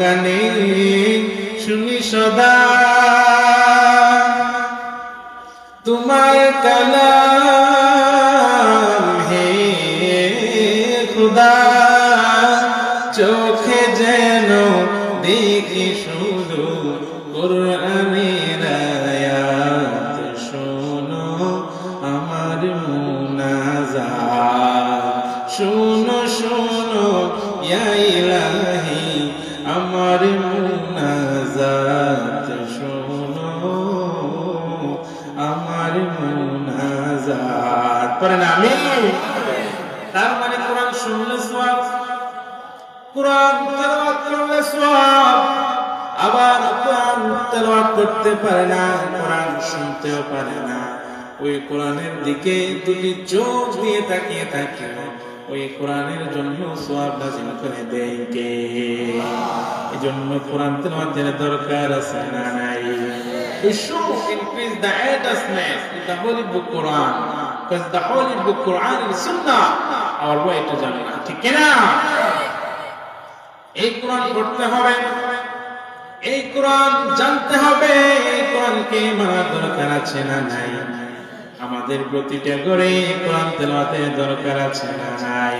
কানে শুনি সদা। তোমার কালাম কোরআন তেলাওয়াত আবার তেলাওয়াত করতে পারে না, কোরআন শুনতেও পারে ওই কোরআনের দিকে থাকে, ওই কোরআনের জন্য কোরআন তেলাওয়াতের দরকার আছে না নাই? We should increase the earnestness in the holy book Quran because এই কোরআন পড়তে হবে। এই কোরআন জানতে হবে কোরআনকে মানার দরকার আছে না নাই? আমাদের প্রতিটা করে কোরআন তেলাওয়াতের দরকার আছে না নাই?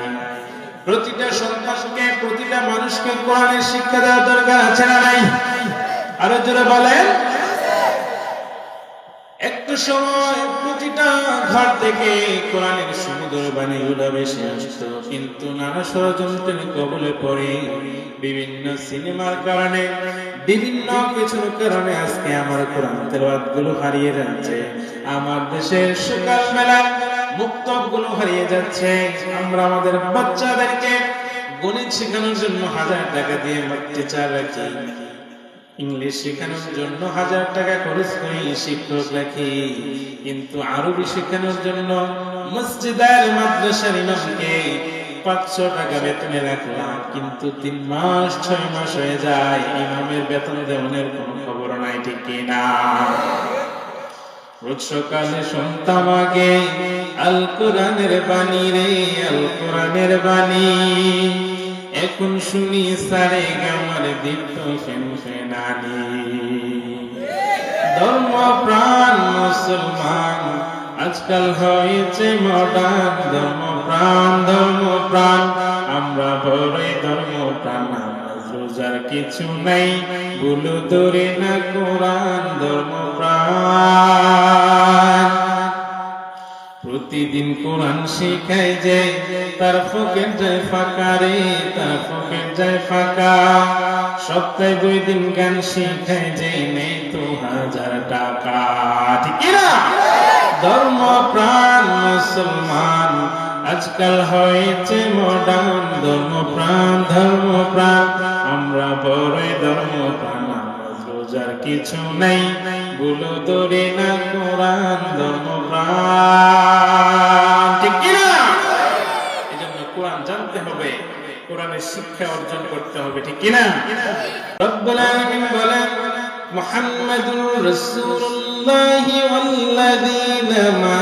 প্রতিটা সন্তানকে, প্রতিটা মানুষকে কোরআনের শিক্ষা দেওয়ার দরকার আছে না নাই? আরও জোরে বলেন। একটু সময় প্রতিটা ঘর থেকে কোরআনের সমুদ্র বাণীগুলো বেশি আসতো। কিন্তু নানা ষড়যন্ত্রের কবলে পড়ে। বিভিন্ন সিনেমার কারণে, বিভিন্ন কিছুর কারণে আজকে আমার কোরআন তেলাওয়াতগুলো হারিয়ে যাচ্ছে। আমার দেশের সকাল মেলা মুক্তবগুলো হারিয়ে যাচ্ছে। আমরা আমাদের বাচ্চাদেরকে গণিত শেখানোর জন্য হাজার টাকা দিয়ে টিচার রাখি। ইংলিশ শেখানোর জন্য হাজার টাকা খরচ করি শিক্ষক রাখি। কিন্তু আরবি শেখানোর জন্য মসজিদের মাদ্রাসার ইমামকে পাঁচশো টাকা বেতনে রাখলাম। কিন্তু তিন মাস, ছয় মাস হয়ে যায়, ইমামের বেতন দেওয়ানের কোনো খবর নাই, ঠিক কিনা রোজ সকালে শুনতাম আগে, আল কোরআনের বাণী রে, আল কোরআনের বাণী। এখন শুনি, সারে গামার ফেনানি ধর্ম প্রাণ মুসলমান, আজকাল হয়েছে মডার্ন ধর্ম প্রাণ ধর্ম প্রাণ আমরা বড়ই ধর্ম প্রাণ রোজার কিছু নাই। ভুলু ধরে না কোরআন ধর্ম প্রাণ প্রতিদিন কোরআন শিখায় যে, তার ফকের যায় ফাঁকা রে, তার ফকের যায় ফাঁকা। সপ্তাহে দুই দিন গান শিখায় যে, নেই তো হাজার টাকা। ধর্ম, প্রাণ, মুসলমান, আজকাল হয়েছে মডার্ন ধর্ম প্রাণ ধর্ম প্রাণ। আমরা বড়ই ধর্ম প্রাণ রোজার কিছু নেই। গুলো ধরে না কোরআন ধর্ম প্রাণ। ঠিক কিনা এই জন্য কোরআন জানতে হবে, কোরআনের শিক্ষা অর্জন করতে হবে, ঠিক কিনা রব্বুল আলামিন বলেন, মুহাম্মাদুর রাসূলুল্লাহি ওয়াল্লাযীনা মাহু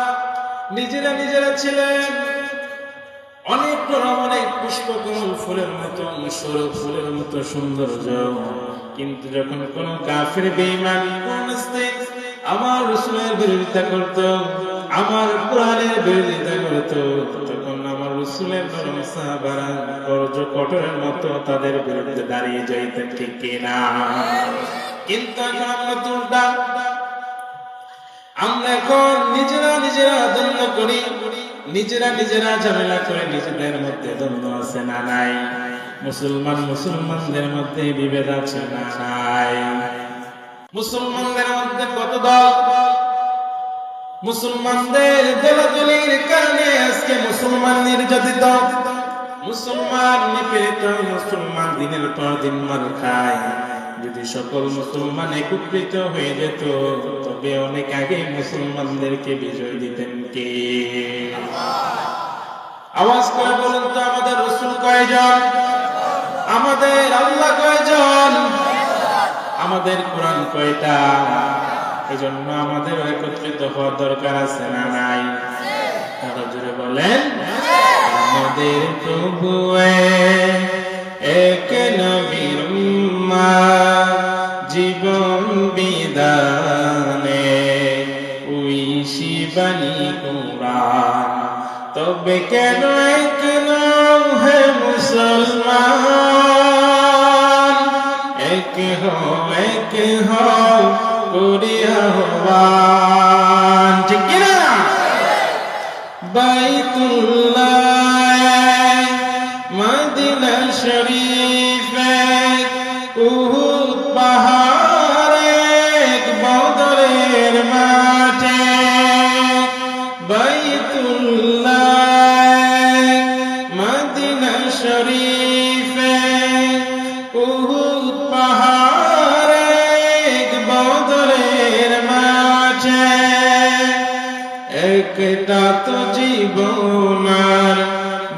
নিজেরা নিজেরা ছিলেন। অনেক নরম অনেক পুষ্পকমল ফুলের মতো সরব ফুলের মতো সৌন্দর্য। কিন্তু যখন কোন কাফের বেঈমান কোন আমার রসুলের বিরোধিতা করত, আমার কোরআনের বিরোধিতা করত, তখন আমার রসুলের নরম সাহাবারা কঠোরের মতো তাদের বিরুদ্ধে দাঁড়িয়ে যাইতে ঠিক কিনা? কিন্তু এখন আমরা আমরা এখন নিজেরা নিজেরা দ্বন্দ্ব করি। নিজেরা নিজেরা ঝামেলা করে নিজেদের মধ্যে দ্বন্দ্ব আছে না নাই? মুসলমান মুসলমানদের মধ্যে বিভেদ আছে না নাই? মুসলমানদের মধ্যে কত দল? মুসলমানদের দলাদলির কারণে আজকে মুসলমান নির্যাতিত। মুসলমান নিপীড়িত, মুসলমান দিনের পর দিন মার খায়। যদি সকল মুসলমান একত্রিত হয়ে যেত, তবে অনেক আগে মুসলমানদেরকে বিজয় দিতেন কে? আওয়াজ করে বলুন তো আমাদের রসুল কয়জন? আমাদের আল্লাহ কয়জন? আমাদের কোরআন কয়টা? এজন্য আমাদের একত্রিত হওয়ার দরকার আছে না নাই? আরও জোরে বলেন, আমাদের প্রভু এক নবীর উম্মাহ, জীবন বিদানে ওই শিবানী কোরআন। তবে কেন এক নাম হে মুসলমান? এক হো এক হো করিয়া ঠিক একটা তো জীবন আর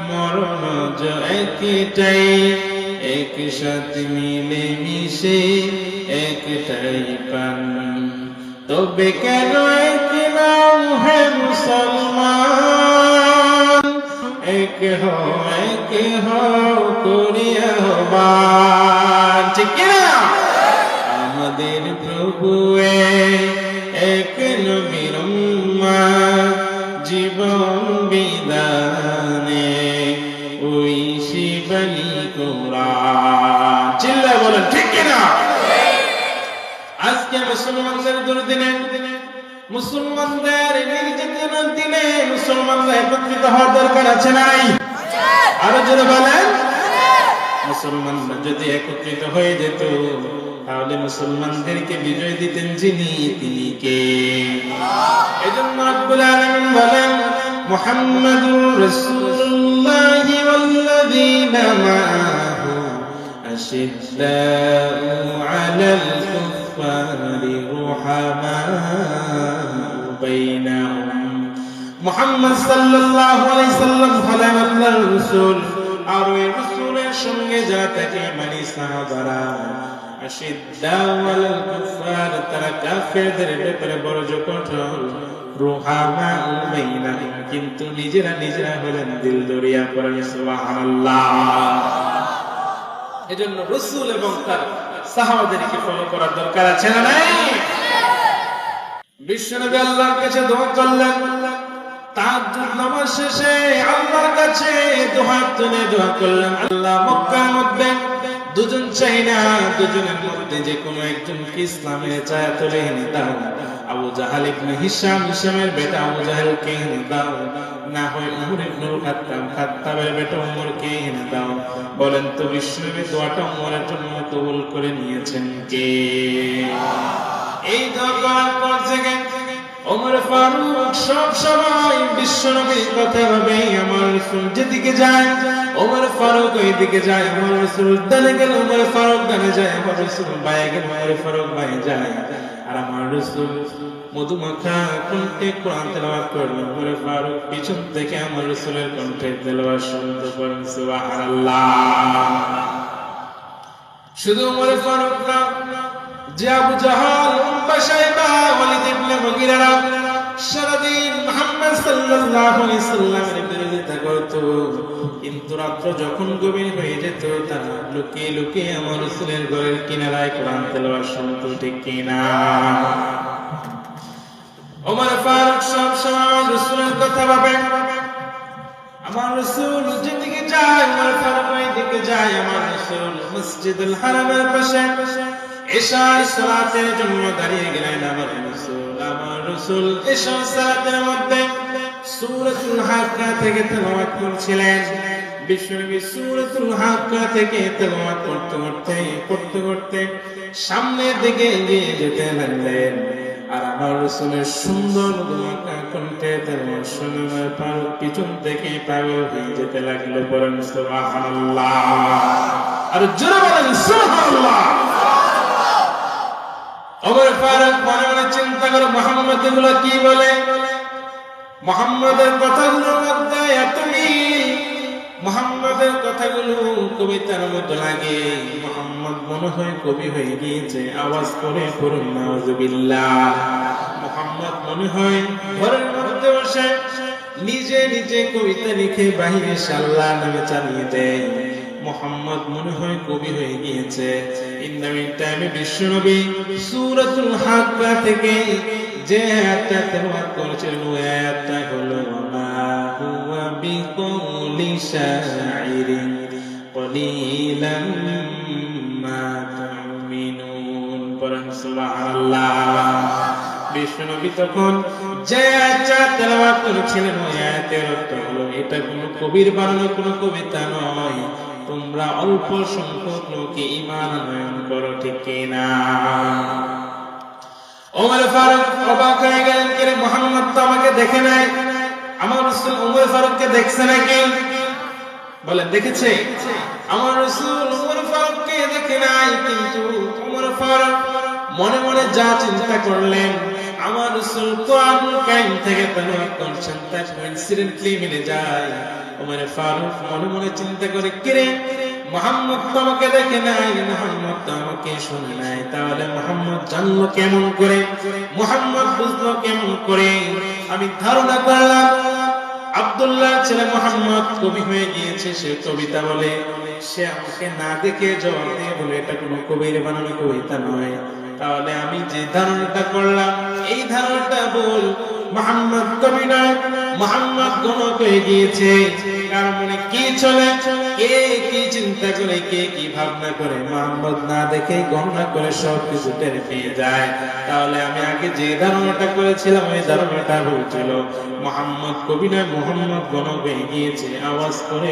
মরণ একটাই একসাথে মিলে মিশে একটাই পান তবে কেন এক নাম হে মুসলমান? এক হো এক হো করিয়া হবান ঠিক আমাদের প্রভু এক মুসলমানদের দুর্দিনে, মুসলমানদের নির্যাতনের দিনে মুসলমানরা একত্রিত হওয়ার দরকার আছে নাই? আরও জোরে বলেন। মুসলমানরা যদি একত্রিত হয়ে যেত, তাহলে মুসলমানদেরকে বিজয় দিতেন যিনি, তিনি কে? এজন্য রব্বুল আলামিন বলেন, মুহাম্মাদুর রাসূলুল্লাহ আশিদ্দাউ আলাল বাইনাহুম মানি তারা কাফেরদের ব্যাপারে বড় কঠোর রুহামা কিন্তু নিজেরা নিজেরা হলেন দিল দরিয়া পড়েন সুবহানাল্লাহ। এজন্য রসুল এবং তার সাহাবাদেরকে ফলো করার দরকার আছে না নাই? বিশ্বনবী আল্লাহর কাছে দোয়া করলেন, তাহাজ্জুদ নামাজ শেষে আল্লাহর কাছে দোয়া তুলে দোয়া করলেন। আল্লাহ মক্কা মধ্যে দুজন চাই না, দুজনের মধ্যে যে কোনো একজনকে ইসলামের ছায়া তুলে এনে দাও। আবু জাহাল ইবনে হিশাম, হিশামের বেটা আবু জাহালকে এনে দাও। না হয় উমর ইবনুল খাত্তাব, খাত্তাবের বেটা উমরকে এনে দাও। বলেন তো বিশ্বনবী দোয়াটা উমরের জন্য কবুল করে নিয়েছেন কে? এই দোয়া করার পর থেকে ওমর ফারুক সব সময় বিশ্বনবীর কথা ভাবে আমার রাসূল যেদিকে যায় ওমর ফারুক ওই দিকে যায় আমার রাসূল ডানে গেল, ওমর ফারুক ডানে যায় আমার রাসূল বায়ে গেল, ওমর ফারুক বায়ে যায়। আর আমার রাসূল মধুমাখা কণ্ঠে কোরআন তেলাওয়াত করল, ওমর ফারুক পিছন থেকে আমার রাসূলের কণ্ঠে তেলাওয়াত শুনতে পারেন, সুবহানাল্লাহ। শুধু ওমর ফারুক না, যে আবু জাহাল উম্মা শাইবা ওয়ালিদ ইবনে মুগিরা সারাদিন মুহাম্মদ সাল্লাল্লাহু আলাইহি সাল্লামের বিরোধিতা করত। কিন্তু রাত্র যখন গভীর হয়ে যেত আমার রাসূলের ঘরের কিনারায় কোরআন তেলাওয়াত শুনতো, ঠিক কিনা ওমর ফারুক সব সময় রাসূলের কথা ভাবে। আমার রসুল যেদিকে যায় আমার ফারুক ওই দিকে যায়। আমার রসুল মসজিদুল হারামের পাশে এশার সালাতের জন্য দাঁড়িয়ে গেলেন আমার রসুল। রসুল মধ্যে হাক্কা থেকে তেলাওয়াত করছিলেন। বিশ্বনবী হাক্কা থেকে তেলাওয়াত করতে করতে করতে করতে সামনের দিকে এগিয়ে যেতে লাগলেন। আর আমার রসুলের সুন্দর দোয়াকা কণ্ঠে তেলাওয়াত শুনে আমার পিছন থেকে পাগল হয়ে যেতে লাগল বলেন সুবহানাল্লাহ। আর জোরে বলেন সুবহানাল্লাহ। ওমর ফারুক মনে চিন্তা করে মোহাম্মদ এগুলো কি বলে? মোহাম্মদের মধ্যে মোহাম্মদের কথাগুলো কবিতার মতো লাগে। মোহাম্মদ মনে হয় কবি হয়ে গিয়েছে, আওয়াজ করে নাউজুবিল্লাহ। মোহাম্মদ মনে হয় ঘরের মধ্যে বসে, নিজে নিজে কবিতা লিখে বাহিরে সাল্লাহ নামে চালিয়ে দেয়। মোহাম্মদ মনে হয় কবি হয়ে গিয়েছে। টাইমে বিশ্বনবী সূরাতুল থেকে যে আয়াতটা তেলাওয়াত করেছিলেন ওই আয়াতটা হলো মা হুয়া বিকৌলি শাইরিন কলিলাম মা তুমিনুন। পড়েন সুবহানাল্লাহ। তখন যে আয়াতটা তেলাওয়াত করেছিলেন, ওই আয়াতের অর্থ হলো, এটা কোনো কবির বানানো কোনো কবিতা নয়। তোমরা অল্প সংখ্যক লোকে ইমান আনয়ন করো ঠিক কিনা? ওমর ফারুক অবাক হয়ে গেলেন কে রে, মোহাম্মদ তো আমাকে দেখে নাই। আমার রসুল ওমর ফারুককে দেখছে নাকি? বলেন দেখেছে। আমার রসুল ওমর ফারুককে দেখে নাই কিন্তু ওমর ফারুক মনে মনে যা চিন্তা করলেন আমার রসুল কোরআনুল কারীম থেকে তেলাওয়াত করছেন তা কোইন্সিডেন্টলি মিলে যায়। ওমর ফারুক মনে মনে চিন্তা করে কিরে মোহাম্মদ তো আমাকে দেখে নাই, মোহাম্মদ তো আমাকে শুনে নাই। তাহলে মোহাম্মদ জানলো কেমন করে? মোহাম্মদ বুঝলো কেমন করে? আমি ধারণা করলাম আব্দুল্লাহ ছেলে মোহাম্মদ কবি হয়ে গিয়েছে, সে কবিতা বলে, সে আমাকে না দেখে জবাব দিয়ে বলে, এটা কোনো কবির বানানো কবিতা নয়। তাহলে আমি যে ধারণাটা করলাম, এই ধারণাটা বল মোহাম্মদ কবি নয়, মোহাম্মদ গণক গিয়েছে। কার মনে কি চলে? কে কি চিন্তা করে, কে কি ভাবনা করে? মোহাম্মদ না দেখে গণনা করে সব কিছু পেয়ে যায়। তাহলে আমি আগে যে ধারণাটা করেছিলাম, ওই ধারণাটা হয়েছিল মোহাম্মদ কবি নয়, মোহাম্মদ গণক হয়ে গিয়েছে। আওয়াজ করে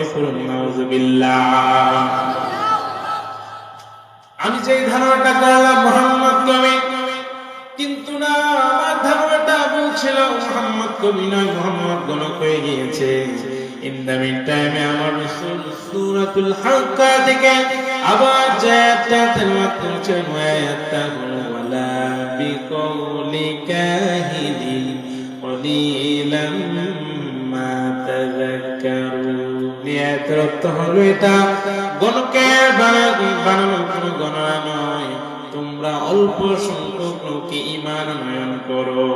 নাউজুবিল্লাহ। আমি যে ধারণাটা করলাম মোহাম্মদ কবি। কিন্তু না, আমার ধারণাটা বলছিল মোহাম্মদ কবি নয়, মোহাম্মদ গণক হয়ে গিয়েছে। ইন দ্য মিন টাইমে আমার রাসূল সূরাতুল হাক্কা থেকে আবার যে আয়াতটা করেছেন ওই আয়াতটা হলো ওয়ালা বিকৌলি কাহিনি তাযাক্কারুন। অল্প সংখ্যক ইমান নয়ন করো।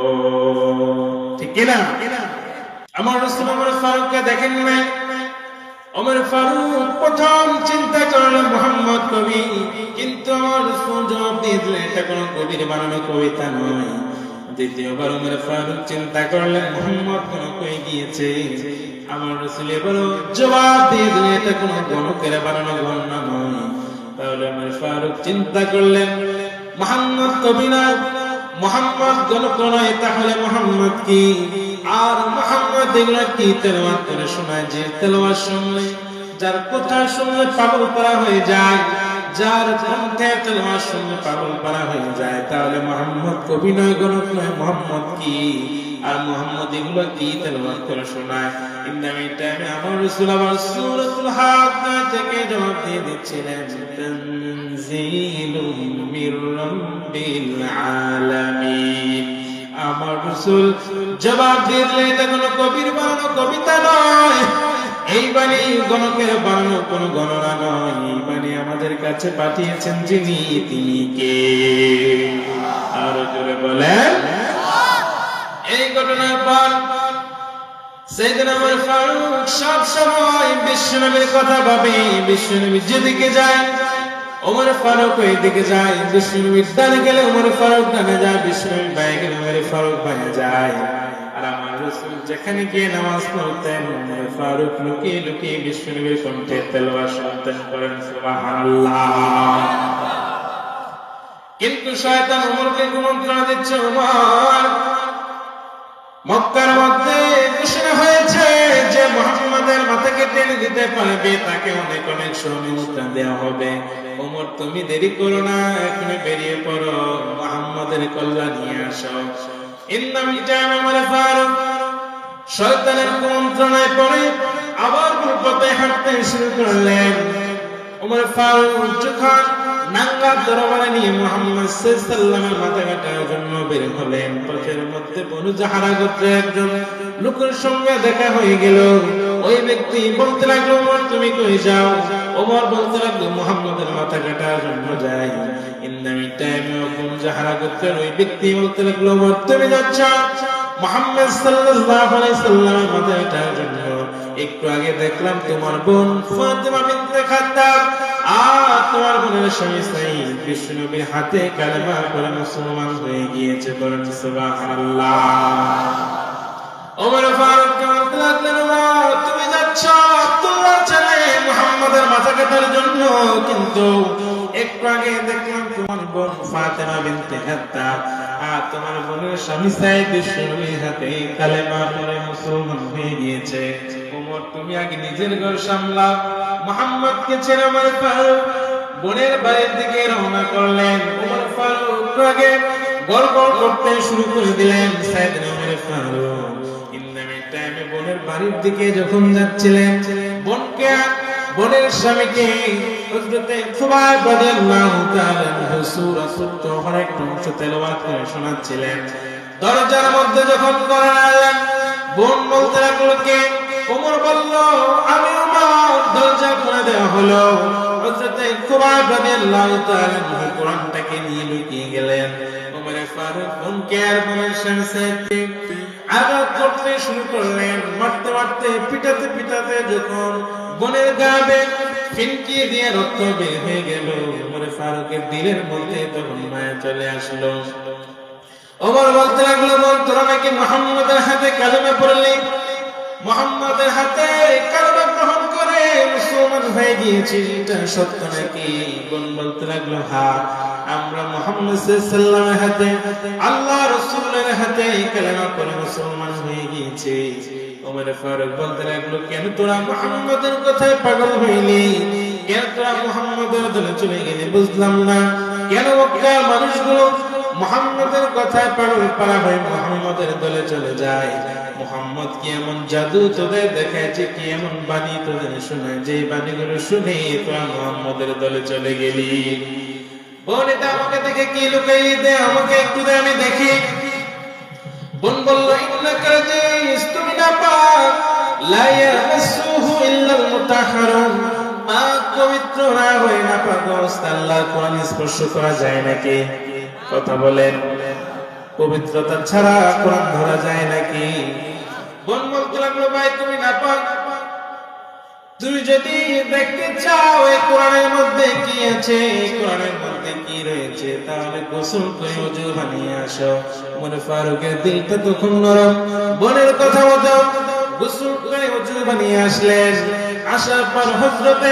ঠিক কিনা? আমার রসুল দেখেন নাই? আমার ফারুক প্রথম চিন্তা করল মোহাম্মদ কবি। কিন্তু আমার রসুল জবাব দিয়ে দিলেন, এটা কোনো কবির বানানো কবিতা নয়। দ্বিতীয়বার উমর ফারুক চিন্তা করলেন, মোহাম্মদ কোন কই গিয়েছে? আমার রসুল এবারও জবাব দিয়ে দিলেন এটা কোনো গণকের বানানো গণনা নয়। তাহলে আমার ফারুক চিন্তা করলেন, মোহাম্মদ কবি না মোহাম্মদ গণক নয়, তাহলে মোহাম্মদ কি? আর মোহাম্মদ এগুলো কি তেলাওয়াত করে শোনায়? যে তেলাওয়াত শুনলে, যার কথা শুনলে পাগল করা হয়ে যায়। যার কণ্ঠে তেলাওয়াত শুনলে পাগল করা হয়ে যায়, তাহলে মোহাম্মদ কবি নয়, গণক নয়, মোহাম্মদ কি? আর মোহাম্মদ এগুলো কি তেলাওয়াত করে শোনায়? আমার রাসূল জবাব দিয়ে দিচ্ছিলেন আমার জবাব দিলে এটা কবির বানানো কবিতা নয়। এই বাণী গণকের গণনা নয়। এই আমাদের কাছে পাঠিয়েছেন যিনি, তিনি কে? আরও জোরে বলেন, এই ঘটনার পর সেদিন ফারুক সব সময় বিশ্বনবীর কথা ভাবে। বিশ্বনবী যেদিকে যায়, ওমর ফারুক ওই দিকে যায় বিশ্বনবীর গেলে ওমর ফারুক ডানে যায় বিশ্বনবী বায়ে গেলে ফারুক বায়ে যায়। যেখানে গিয়ে নামাজ পড়তেন ফারুক লুকিয়ে লুকিয়ে বিশ্বনবীর কণ্ঠে তেলাওয়াত শুনতেন করেন কিন্তু শয়তান ওমরকে কুমন্ত্রণা দিচ্ছে ওমর মক্কার মধ্যে ঘোষণা হয়েছে যে মোহাম্মদের যার মাথাকে টেনে দিতে পারবে, তাকে অনেক অনেক সহযোগিতা দেওয়া হবে। ওমর তুমি দেরি করো না, এখনই বেরিয়ে পড়ো, মোহাম্মদের কল্যাণ নিয়ে আসো। ইন্দামি টাইম আমার ফারুক শয়তানের কুমন্ত্রণায় পড়ে আবার পথে হাঁটতে শুরু করলেন। ওমর ফারুক যখন নাঙ্গা দরবারে নিয়ে মোহাম্মদ সাল্লামের মাথা কাটার জন্য বের হলেন। পথের মধ্যে বনু জাহারা গোত্রের একজন লোকের সঙ্গে দেখা হয়ে গেল। ওই ব্যক্তি বলতে লাগল তুমি কই যাও? ওমর বলতে লাগল, মোহাম্মদের মাথা কাটার জন্য যাই। টাইমে গোত্রের ওই ব্যক্তি বলতে লাগল, ওমর, তুমি যাচ্ছ? মোহাম্মদ সাল্লাল্লাহু আলাইহি সাল্লামের মাথা কাটার জন্য। একটু আগে দেখলাম তোমার বোন বিনতে খাত্তাব। আর তোমার বোনের স্বামী সাইদ বিষ্ণুনবীর হাতে কালেমা পড়ে মুসলমান হয়ে গিয়েছে বলেন সুবহানাল্লাহ। ওমর ফারুক তুমি যাচ্ছ? আব্দুল্লাহ মাথা জন্য কিন্তু একটু আগে দেখলাম তোমার বোন ফাতেমা বিনতে খাত্তাব আর তোমার বোনের স্বামী সাইদ বিষ্ণুনবীর হাতে কালেমা পড়ে মুসলমান হয়ে গিয়েছে। ওমর, তুমি আগে নিজের ঘর সামলাও। মোহাম্মদকে ছেড়ে ওমর ফারুক বোনের বাড়ির দিকে রওনা করলেন। ওমর ফারুক আগে গড় করতে শুরু করে দিলেন, সাইদ ওমর ফারুক। ইন্দামের টাইমে বোনের বাড়ির দিকে যখন যাচ্ছিলেন, বোনকে বোনের স্বামীকে অংশ করে শোনাচ্ছিলেন। দরজার মধ্যে যখন করালেন বোন বলতে লাগল, কে? ওমর বলল, আমি দরজা খুলে দেওয়া হলো। হযরতে খুবাইব রাদিয়াল্লাহু তাআলা কোরআনটাকে নিয়ে লুকিয়ে গেলেন। ওমর ফারুক বোনকে আর বোনের স্বামী আঘাত করতে শুরু করলেন। মারতে মারতে, পিটাতে পিটাতে যখন বোনের গাবে ফিনকি দিয়ে রক্ত বের হয়ে গেল মনে ফারুকের দিলের মধ্যে তখন মায়া চলে আসলো। ওমর বলতে লাগল বল তোরা নাকি মোহাম্মদের হাতে কালেমা পড়লি? মোহাম্মদের হাতে কালেমা গ্রহণ মুসলমান হয়ে গিয়েছি, এটা সত্য নাকি? বোন বলতে লাগল, হা। আমরা মোহাম্মদ সাল্লামের হাতে, আল্লাহ রসুলের হাতে কালেমা পড়ে মুসলমান হয়ে গিয়েছি। ওমর ফারুক বলতে লাগল, কেন তোরা মোহাম্মদের কথায় পাগল হইলি? কেন তোরা মোহাম্মদের দলে চলে গেলি? বুঝলাম না। কেন মানুষগুলো মোহাম্মদের কথায় পাগল পারা হয়ে, মোহাম্মদের দলে চলে যায়। মোহাম্মদ কি এমন জাদু তোদের দেখাচ্ছে কি এমন বাণী তোদের শুনে যে বাণীগুলো শুনে তোরা মোহাম্মদের দলে চলে গেলি। বোন এটা আমাকে দেখে কি লুকাই দে, আমাকে একটু দে, আমি দেখি। বোন বলল ইন্নাকা রাজিস তুমি না পাক। লা ইয়ামাসসুহু ইল্লাল মুতাহহারুন মা পবিত্র না হয়ে না পাক অবস্থা আল্লাহ কোরআন স্পর্শ করা যায় নাকি? কথা বলেন। পবিত্রতা ছাড়া কোরআন ধরা যায় নাকি? বোন বলতে লাগল ভাই, তুমি না তুমি যদি দেখতে চাও এই কোরআনের মধ্যে কি আছে কোরআনের মধ্যে কি রয়েছে, তাহলে গোসল করে অজু বানিয়ে আসো। মনে ফারুকের দিলটা তখন নরম বোনের কথা মতো গোসল করে অজু বানিয়ে আসলেন। আসার পর হযরতে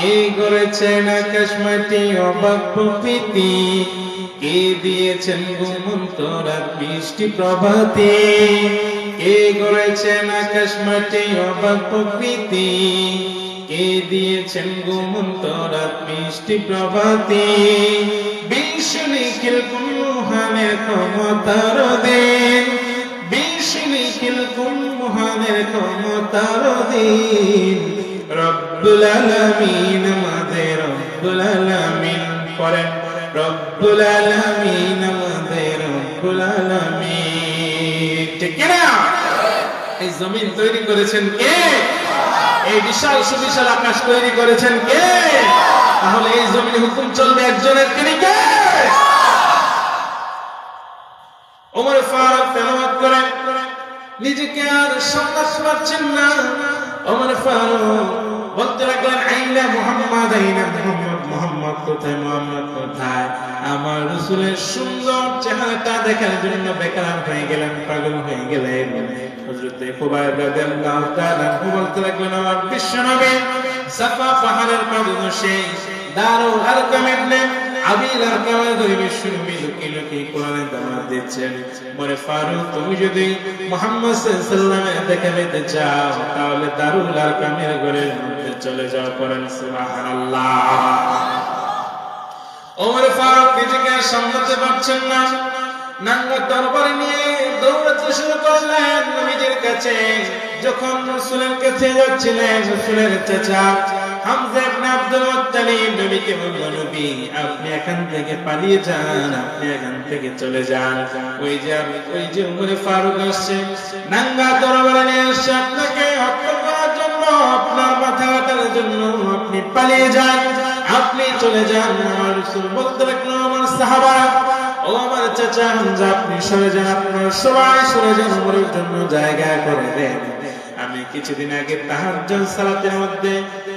কে করেছেন আকাশ মাটি অবাক প্রকৃতি? কে দিয়েছেন ঘুমন্ত রাত বৃষ্টি প্রভাতে? কে করেছেন আকাশ মাটি অবাক প্রকৃতি? কে দিয়েছেন ঘুমন্ত রাত বৃষ্টি প্রভাতে? বিশ্ব নিখিল কুমহানের ক্ষমতার দেন? বিশ্ব নিখিল কুমহানের ক্ষমতার দিন? এই জমিন তৈরি করেছেন কে? এই বিশাল সুবিশাল আকাশ তৈরি করেছেন কে? তাহলে এই জমিনে হুকুম চলবে একজনের, তিনি কে? ওমর ফারুক তেলাওয়াত করেন। নিজেকে আর সামলাতে পারছেন না। ওমর ফারুক বলতে লাগলেন আইনা মোহাম্মদ আইনা মোহাম্মদ মোহাম্মদ কোথায় মোহাম্মদ কোথায়? আমার রসুলের সুন্দর চেহারাটা দেখার জন্য বেকার হয়ে গেলেন, পাগল হয়ে গেলেন। হযরতে খুবাইব রাদিয়াল্লাহু তাআলা বলতে লাগলেন, আমার বিশ্বনবী সাফা পাহাড়ের পাদে বসে দারুল আরকাম ইবনে আবিল আরকামের ধরে ফারুক আর সামলাতে পারছেন না। নাঙ্গা তরবারি নিয়ে দৌড়াতে শুরু করলেন নবীজির কাছে। যখন রসুলের কাছে যাচ্ছিলেন, রসুলের চাচা আপনি এখান থেকে পালিয়ে যান, আপনি এখান থেকে চলে যান। ওই যে ওই যে ফারুক আসছে নিয়ে আসছে আপনাকে জন্য, আপনার মাথা জন্য আপনি পালিয়ে চলে যান আমার বলতে আমার সাহাবা ও আমার চাচা আপনি সরে যান, আপনার সবাই সরে যান জন্য জায়গা করে দেন। আমি কিছুদিন আগে তাহাজ্জুদ সালাতের মধ্যে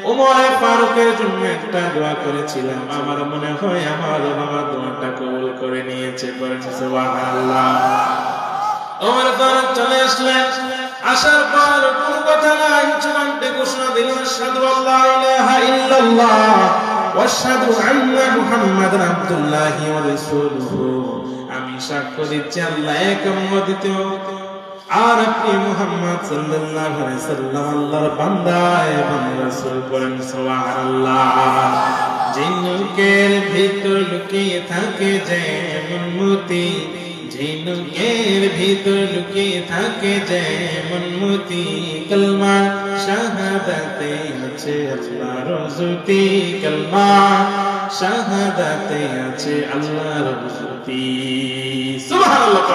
ওমর ফারুকের জন্য একটা দোয়া করেছিলাম। আমার মনে হয় আমার বাবা দোয়াটা কবুল করে নিয়েছে ওমর ফারুক চলে আসলেন। আসার পর কোন কথা ঘোষণা দিল, আশহাদু আল্লা ইলাহা ইল্লাল্লাহ ওয়াশহাদু আন্না মুহাম্মাদান আবদুল্লাহি ওয়া রাসূলুহু। আমি সাক্ষ্য দিচ্ছি, আল্লাহ এক আর আপনি মুহাম্মদ সাল্লাল্লাহু আলাইহি সাল্লাম আল্লাহর বান্দা এবং রাসূল বলেন, সুবহানাল্লাহ। জিনুকের ভিতর লুকিয়ে থাকে যে মতি ঝিনুকের ভিতর লুকিয়ে থাকে যে মতি, কলমা শাহাদাতে আছে আল্লাহর জ্যোতি কলমা শাহাদাতে আছে আল্লাহর জ্যোতি সুবহানাল্লাহ।